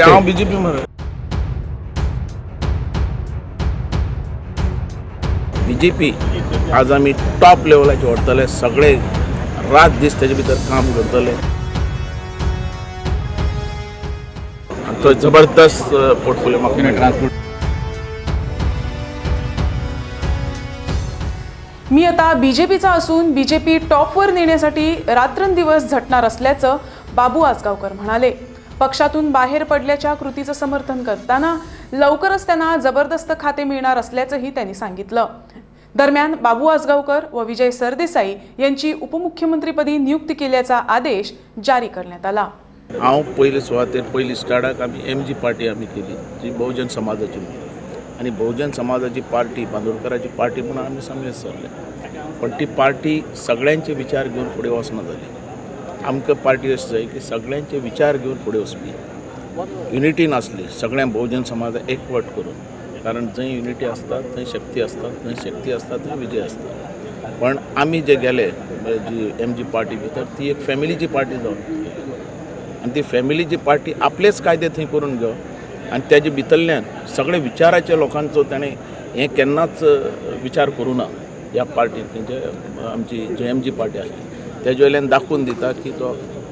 हांव बीजेपी मरे बीजेपी आज आमी टॉप लेवलाचे व्हरतले सगळे रात दीस तेजे भितर काम करतले आनी तो जबरदस्त पोर्टफोलिओ म्हाका मेळ्ळा. मी आता बीजेपीचा असून बीजेपी टॉपवर नेण्यासाठी रात्रंदिवस झटणार असल्याचं बाबू आसगावकर म्हणाले. पक्षातून बाहेर पडल्याच्या कृतीचं समर्थन करताना लवकरच त्यांना जबरदस्त खाते मिळणार असल्याचंही त्यांनी सांगितलं. दरम्यान बाबू आजगावकर व विजय सरदेसाई यांची उपमुख्यमंत्रीपदी नियुक्ती केल्याचा आदेश जारी करण्यात आला. हांव पयले सुवातेर पहिली स्टार्टाक आमी एम जी पार्टी आमी केली जी बहुजन समाजाची आणि आनी बहुजन समाजाची पार्टी बांदोडकराची पार्टी म्हणून आमी समेत पण ती पार्टी सगळ्यांचे विचार घेवन फुडें वचना जाली आमकां पार्टी अशी जाय की सगळ्यांचे विचार घेवन फुडें वचपी युनिटी नासली सगळ्यां बहुजन समाज एकवट करून. कारण जंय युनिटी आसता थंय शक्ती आसता थंय शक्ती आसता थंय विजय आसता पण आमी जे गेले जी एम जी पार्टी भितर ती एक फॅमिलीची पार्टी जावन आनी ती फॅमिलीची पार्टी आपलेच कायदे थंय करून घेवप आनी तेजे भितरल्यान सगळे विचाराच्या लोकांचो ताणें हें केन्नाच विचार करूं ना. ह्या पार्टीन तेंचे म्हणजे, आमची जे एम जी पार्टी आसली तेजे वयल्यान दाखोवन दिता की तो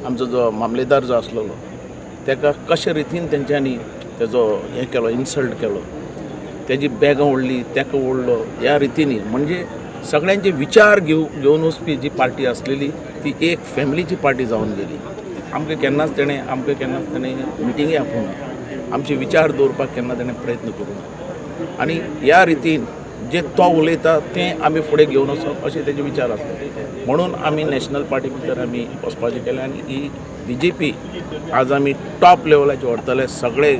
आमचो जो मामलेदार जो आसलेलो ताका कशे रितीन तेंच्यांनी तेजो हें केलो इन्सल्ट केलो. तेजी बॅगां ओडली तेका ओडलो ह्या रितीनी. म्हणजे सगळ्यांचे विचार घेव घेवन वचपी जी पार्टी आसलेली ती एक फॅमिलीची पार्टी जावन गेली. आमकां केन्नाच तेणें आमकां केन्नाच तेणें मिटिंगे आपोवना आमचे विचार दवरपाक केन्ना तेणें प्रयत्न करूं ना आनी ह्या रितीन जे तो उलयता तें आमी फुडें घेवन वचप अशें तेजे विचार आसले म्हणून आमी नॅशनल पार्टी भितर आमी वचपाचें केलें आनी ही बी जे पी आज आमी टॉप लेवलाचे व्हरतले सगळे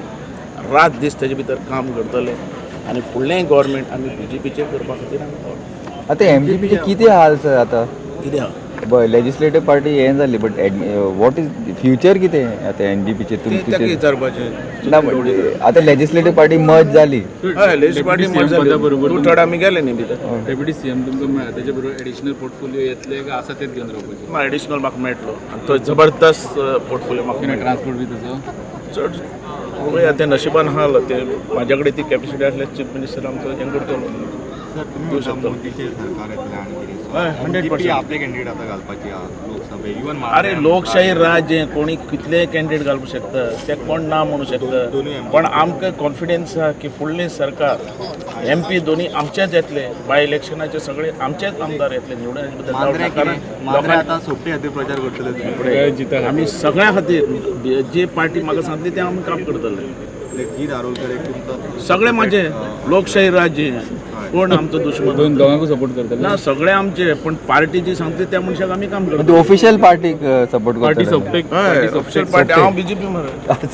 रात दीस तेजे भितर काम करतले आनी फुडलेंय गोवोरमेंट आमी बी जे पीचें करपा खातीर आमी आता एम जी पीचे किती हाल सर आता? कितें आहा लेजिस्लेटिव्ह पार्टी हें जाली बट वॉट इज फ्युचर कितें आता एन जी पीचे ना आता लेजिस्लेटिव्ह पार्टी मर्ज तूं थोडे आमी गेले न्ही भितर डेप्युटी सीएम तुमकां तेचे बरोबर एडिशनल पोर्टफोलिओ येतले काय आसा तेच घेवन रावपाचे एडिशनल म्हाका मेळटलो आनी तो जबरदस्त पोर्टफोलिओ म्हाका. ट्रान्सपोर्ट बी तसो? चड पळोवया तें नशिबान आहा ते म्हाजे कडेन ती कॅपेसिटी आसल्या चीफ मिनिस्टर आमचो हें करतलो दिवं शकतो. हय हंड्रेड पर्सेंट आपले कॅन्डिडेट आता घालपाची लोकसभे इवन अरे लोकशाही राज्य कोणी कितले कॅन्डिडेट घालू शकता? ते कोण ना म्हणू शकता? पण आमकां कॉन्फिडन्स आहा की फुडलें सरकार एम पी दोन्ही आमचेच येतले बाय इलेक्शनाचे सगळे आमचेच आमदार येतले निवडून. कारण लोकांनी सोपटे खातीर प्रचार करतले आमी सगळ्या खातीर जी पार्टी म्हाका सांगली ते आमी काम करतले. सगळे माझे लोकशाही राज्य कोण आमचो दुश्मन? दोन सपोर्ट करतले ना. सगळे आमचे पण पार्टी जी सांगते त्या मनशाक आमी काम करतो. ऑफिशियल पार्टीक सपोर्ट पार्टी ऑफिशियल पार्टी हांव बीजेपी मरे